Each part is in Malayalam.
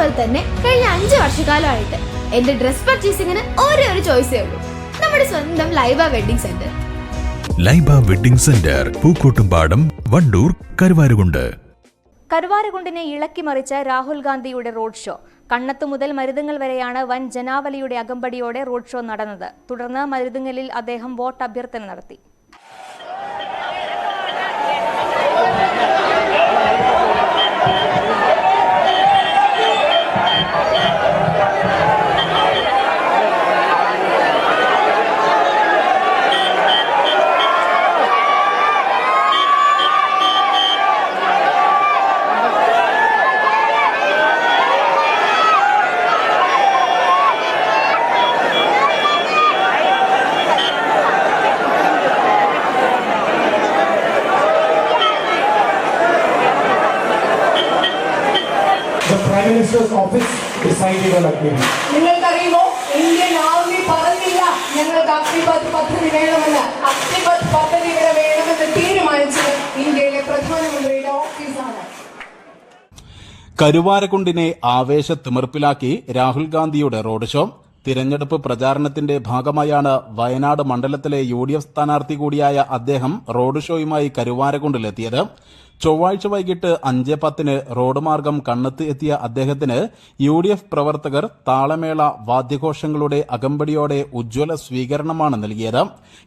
അതുപോലെ തന്നെ കഴിഞ്ഞ അഞ്ച് വർഷക്കാലമായിട്ട് എന്റെ ഡ്രസ് പർച്ചേസിംഗിന് ഒരേ ഒരു ചോയ്സേ ഉള്ളൂ. നമ്മുടെ സ്വന്തം Laiba wedding centre. Laiba wedding centre Pookkottumpadam Wandoor Karuvarakundu. കരുവാരകുണ്ടിനെ ഇളക്കിമറിച്ച രാഹുൽ ഗാന്ധിയുടെ റോഡ് ഷോ കണ്ണത്തു മുതൽ മരുതുങ്ങൽ വരെയാണ് വൻ ജനാവലിയുടെ അകമ്പടിയോടെ റോഡ് ഷോ നടന്നത്. തുടർന്ന് മരുതുങ്ങലിൽ അദ്ദേഹം വോട്ട് അഭ്യർത്ഥന നടത്തി. The minister's office office decided on നിങ്ങൾക്കറിയുമോ? ഇന്ത്യൻ ആർമി പറഞ്ഞില്ല. ഞങ്ങൾക്ക് അഗ്നിപത് പദ്ധതി വേണമെന്ന്. അഗ്നിപത് പദ്ധതി ഇവിടെ വേണമെന്ന് തീരുമാനിച്ചത് ഇന്ത്യയിലെ പ്രധാനമന്ത്രിയുടെ ഓഫീസാണ്. കരുവാരക്കുണ്ടിനെ ആവേശത്തിമിർപ്പിലാക്കി രാഹുൽ ഗാന്ധിയുടെ റോഡ് ഷോ. തിരഞ്ഞെടുപ്പ് പ്രചാരണത്തിന്റെ ഭാഗമായാണ് വയനാട് മണ്ഡലത്തിലെ യു ഡി എഫ് സ്ഥാനാർത്ഥി കൂടിയായ അദ്ദേഹം റോഡ് ഷോയുമായി കരുവാരക്കുണ്ടിലെത്തിയത് ചൊവ്വാഴ്ച വൈകിട്ട് അഞ്ച് പത്തിന് റോഡ് മാർഗം കണ്ണെത്തി എത്തിയ അദ്ദേഹത്തിന് യു ഡി എഫ് പ്രവർത്തകർ താളമേള വാദ്യഘോഷങ്ങളുടെ അകമ്പടിയോടെ ഉജ്ജ്വല സ്വീകരണമാണ് നൽകിയത്.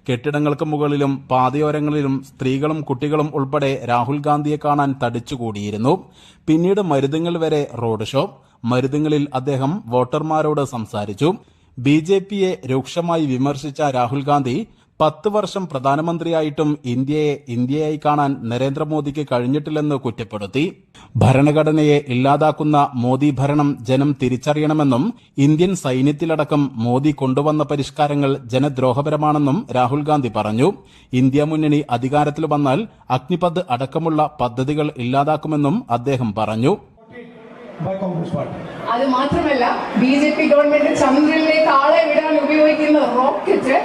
കെട്ടിടങ്ങൾക്ക് മുകളിലും പാതയോരങ്ങളിലും സ്ത്രീകളും കുട്ടികളും ഉൾപ്പെടെ രാഹുൽ ഗാന്ധിയെ കാണാൻ തടിച്ചുകൂടിയിരുന്നു. പിന്നീട് മരുതുങ്ങൾ വരെ റോഡ് ഷോ. മരുതുങ്ങളിൽ അദ്ദേഹം വോട്ടർമാരോട് സംസാരിച്ചു. ബി ജെ പിയെ രൂക്ഷമായി വിമർശിച്ച രാഹുൽ ഗാന്ധി പത്ത് വർഷം പ്രധാനമന്ത്രിയായിട്ടും ഇന്ത്യയെ ഇന്ത്യയായി കാണാൻ നരേന്ദ്രമോദിക്ക് കഴിഞ്ഞിട്ടില്ലെന്ന് കുറ്റപ്പെടുത്തി. ഭരണഘടനയെ ഇല്ലാതാക്കുന്ന മോദി ഭരണം ജനം തിരിച്ചറിയണമെന്നും ഇന്ത്യൻ സൈന്യത്തിലടക്കം മോദി കൊണ്ടുവന്ന പരിഷ്കാരങ്ങൾ ജനദ്രോഹപരമാണെന്നും രാഹുൽ ഗാന്ധി പറഞ്ഞു. ഇന്ത്യ മുന്നണി അധികാരത്തിൽ വന്നാൽ അഗ്നിപഥ് അടക്കമുള്ള പദ്ധതികൾ ഇല്ലാതാക്കുമെന്നും അദ്ദേഹം പറഞ്ഞു. By Congress Party. അത് മാത്രമല്ല ബി ജെ പി ഗവൺമെന്റ് ചന്ദ്രനിലേക്ക് ആളെ വിടാൻ ഉപയോഗിക്കുന്ന റോക്കറ്റ്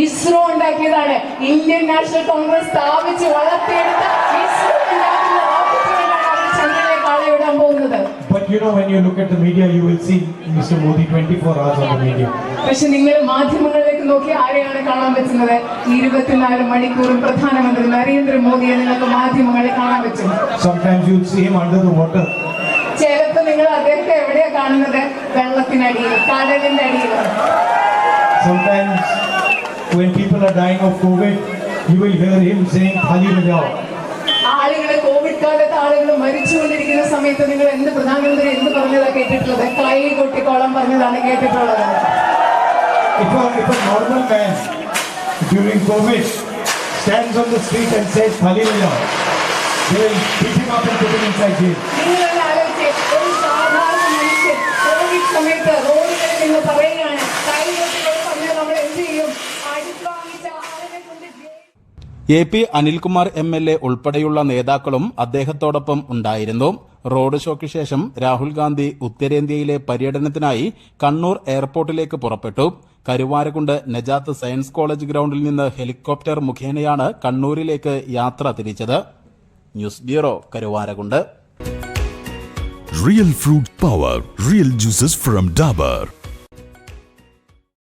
ഇസ്രോ ഉണ്ടാക്കിയതാണ് ഇന്ത്യൻ നാഷണൽ കോൺഗ്രസ് സ്ഥാപിച്ച് വളർത്തിയെടുത്ത ഇസ്രോ ഉണ്ടാക്കുന്ന റോക്കറ്റുകളാണ് അവർ ചന്ദ്രനിലേക്ക് ആളെ വിടാൻ പോകുന്നത് But you know, when you look at the media, you will see Mr. Modi 24 hours on the media. പക്ഷെ നിങ്ങൾ മാധ്യമങ്ങളിലേക്ക് നോക്കി ആരെയാണ് കാണാൻ പറ്റുന്നത് ഇരുപത്തിനാല് മണിക്കൂറും പ്രധാനമന്ത്രി നരേന്ദ്രമോദിയെ നിങ്ങൾക്ക് മാധ്യമങ്ങളിൽ കാണാൻ പറ്റും Sometimes you'll see him under the water. ചിലപ്പോ എവിടെയാ കാണുന്നത് വെള്ളത്തിനടിയിൽ കടലിന്റെ അടിയിൽ Sometimes when people are dying of COVID, you will hear him saying, Thali bajao. ആളുകളെ കോവിഡ് കാലത്ത് ആളുകൾ മരിച്ചുകൊണ്ടിരിക്കുന്ന സമയത്ത് നിങ്ങൾ എന്ത് പ്രധാനമന്ത്രി എന്ത് പറഞ്ഞതാ കേട്ടിട്ടുള്ളത് കൈ കൊട്ടിക്കോളം പറഞ്ഞതാണ് കേട്ടിട്ടുള്ളത് If a, if a normal man during COVID stands on the street and says, Thali bajao, they will pick him up and put him inside jail. A P Anilkumar M L A ഉൾപ്പെടെയുള്ള നേതാക്കളും അദ്ദേഹത്തോടൊപ്പം ഉണ്ടായിരുന്നു. റോഡ് ഷോയ്ക്ക് ശേഷം രാഹുൽ ഗാന്ധി ഉത്തരേന്ത്യയിലെ പര്യടനത്തിനായി കണ്ണൂർ എയർപോർട്ടിലേക്ക് പുറപ്പെട്ടു. കരുവാരകുണ്ട് നജാത്ത് സയൻസ് കോളേജ് ഗ്രൌണ്ടിൽ നിന്ന് ഹെലികോപ്റ്റർ മുഖേനയാണ് കണ്ണൂരിലേക്ക് യാത്ര തിരിച്ചത്. News bureau Karuvarakundu. Real fruit power real juices from Dabur